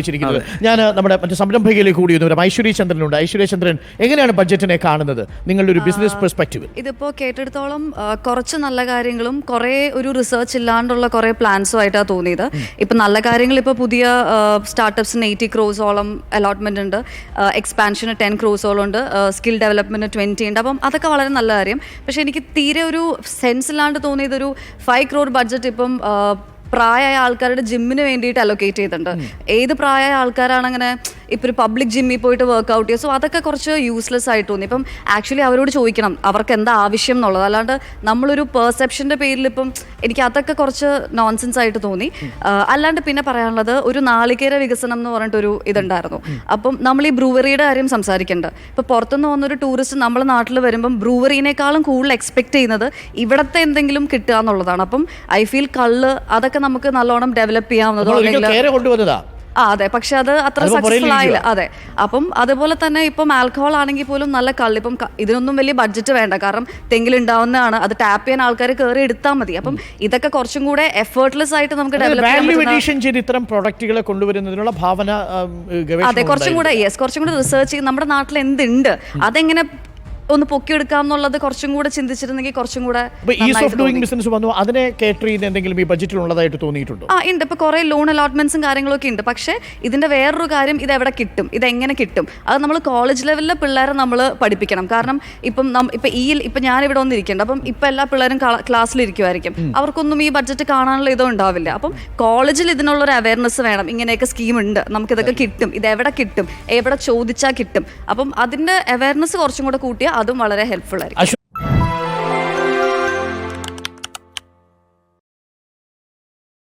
വെച്ചിരിക്കുന്നത്. ഞാൻ നമ്മുടെ മറ്റു സംരംഭകയിലേക്ക് കൂടി വരും ഐശ്വര്യ ചന്ദ്രനുണ്ട്. ഐശ്വര്യ ചന്ദ്രൻ എങ്ങനെയാണ് ബഡ്ജറ്റിനെ കാണുന്നത്? നിങ്ങളുടെ ഒരു ബിസിനസ് പെർസ്പെക്റ്റീവ് ഇതിപ്പോ കേട്ടെടുത്തോളം കുറച്ച് നല്ല കാര്യങ്ങളും കുറേ ഒരു റിസർച്ച് ഇല്ലാണ്ടുള്ള കുറേ പ്ലാൻസും ആയിട്ടാണ് തോന്നിയത് ഇപ്പം നല്ല കാര്യങ്ങൾ ഇപ്പോൾ പുതിയ സ്റ്റാർട്ടപ്സിന് എയ്റ്റി ക്രോസോളം അലോട്ട്മെന്റ് ഉണ്ട്. എക്സ്പാൻഷന് ടെൻ ക്രോസോളം ഉണ്ട് സ്കിൽ ഡെവലപ്മെന്റ് ട്വന്റി ഉണ്ട്. അപ്പം അതൊക്കെ വളരെ നല്ല കാര്യം. പക്ഷെ എനിക്ക് തീരെ ഒരു സെൻസ് ഇല്ലാണ്ട് തോന്നിയത് ഒരു ഫൈവ് ക്രോർ ബഡ്ജറ്റ് ഇപ്പം പ്രായമായ ആൾക്കാരുടെ ജിമ്മിന് വേണ്ടിയിട്ട് അലോക്കേറ്റ് ചെയ്തിട്ടുണ്ട്. ഏത് പ്രായമായ ആൾക്കാരാണ് അങ്ങനെ ഇപ്പം ഒരു പബ്ലിക് ജിമ്മിൽ പോയിട്ട് വർക്കൗട്ട് ചെയ്യുക. സോ അതൊക്കെ കുറച്ച് യൂസ്ലെസ് ആയിട്ട് തോന്നി. ഇപ്പം ആക്ച്വലി അവരോട് ചോദിക്കണം അവർക്ക് എന്താ ആവശ്യം എന്നുള്ളത്? അല്ലാണ്ട് നമ്മളൊരു പെർസെപ്ഷന്റെ പേരിൽ ഇപ്പം എനിക്ക് അതൊക്കെ കുറച്ച് നോൺസെൻസ് ആയിട്ട് തോന്നി. അല്ലാണ്ട് പിന്നെ പറയാനുള്ളത് ഒരു നാളികേര വികസനം എന്ന് പറഞ്ഞിട്ടൊരു ഇതുണ്ടായിരുന്നു. അപ്പം നമ്മൾ ഈ ബ്രൂവറിയുടെ കാര്യം സംസാരിക്കേണ്ടത് ഇപ്പോൾ പുറത്തുനിന്ന് വന്നൊരു ടൂറിസ്റ്റ് നമ്മുടെ നാട്ടിൽ വരുമ്പം ബ്രൂവറിനേക്കാളും കൂടുതൽ എക്സ്പെക്ട് ചെയ്യുന്നത് ഇവിടത്തെ എന്തെങ്കിലും കിട്ടുക എന്നുള്ളതാണ്. അപ്പം ഐ ഫീൽ കള്ള് അതൊക്കെ നമുക്ക് നല്ലോണം ഡെവലപ്പ് ചെയ്യാവുന്നതോ അല്ലെങ്കിൽ ആ അതെ. പക്ഷെ അത് അത്ര സക്സസ്ഫുൾ ആയില്ല. അതെ. അപ്പം അതുപോലെ തന്നെ ഇപ്പം ആൽക്കഹോൾ ആണെങ്കിൽ പോലും നല്ല കള്ളി. ഇപ്പം ഇതിനൊന്നും വലിയ ബഡ്ജറ്റ് വേണ്ട. കാരണം തെങ്ങിലുണ്ടാവുന്നതാണ്. അത് ടാപ്പ് ചെയ്യാൻ ആൾക്കാർ കയറി എടുത്താൽ മതി. അപ്പം ഇതൊക്കെ കുറച്ചും കൂടെ എഫേർട്ട്ലെസ് ആയിട്ട് നമുക്ക് ഡെവലപ്പ് ഇത്തരം പ്രൊഡക്റ്റുകളെ കൊണ്ടുവരുന്നതിനുള്ള ഭാവന അതെ. കുറച്ചും കൂടെ യെസ് കുറച്ചും കൂടെ റിസർച്ച് ചെയ്ത് നമ്മുടെ നാട്ടിൽ എന്തുണ്ട് അതെങ്ങനെ ഒന്ന് പൊക്കിയെടുക്കാം എന്നുള്ളത് കുറച്ചും കൂടെ ചിന്തിച്ചിരുന്നെങ്കിൽ കുറച്ചും കൂടെ ഈസ് ഓഫ് ഡൂയിങ്. ബിസിനസ് വന്നു. അതിനെ കേറ്റർ ചെയ്യുന്ന എന്തെങ്കിലും ഈ ബജറ്റിൽ ഉള്ളതായിട്ട് തോന്നിയിട്ടുണ്ടോ? ആ ഉണ്ട്. ഇപ്പൊ കുറെ ലോൺ അലോട്ട്മെന്റ്സും കാര്യങ്ങളൊക്കെ ഉണ്ട്. പക്ഷേ ഇതിന്റെ വേറൊരു കാര്യം ഇത് എവിടെ കിട്ടും? ഇത് എങ്ങനെ കിട്ടും? അത് നമ്മൾ കോളേജ് ലെവലിലെ പിള്ളേരെ നമ്മൾ പഠിപ്പിക്കണം. കാരണം ഇപ്പം ഇപ്പൊ ഈ ഇപ്പൊ ഞാൻ ഇവിടെ വന്നിരിക്കേണ്ട അപ്പം ഇപ്പൊ എല്ലാ പിള്ളേരും ക്ലാസ്സിൽ ഇരിക്കുമായിരിക്കും അവർക്കൊന്നും ഈ ബഡ്ജറ്റ് കാണാനുള്ള ഇതോ ഉണ്ടാവില്ല. അപ്പം കോളേജിൽ ഇതിനുള്ള ഒരു അവയർനെസ് വേണം. ഇങ്ങനെയൊക്കെ സ്കീം ഉണ്ട്. നമുക്ക് ഇതൊക്കെ കിട്ടും. ഇത് എവിടെ കിട്ടും? എവിടെ ചോദിച്ചാൽ കിട്ടും? അപ്പം അതിന്റെ അവയർനെസ് കുറച്ചും കൂടെ കൂട്ടിയാൽ അതും വളരെ ഹെൽപ്ഫുൾ ആയിരിക്കും.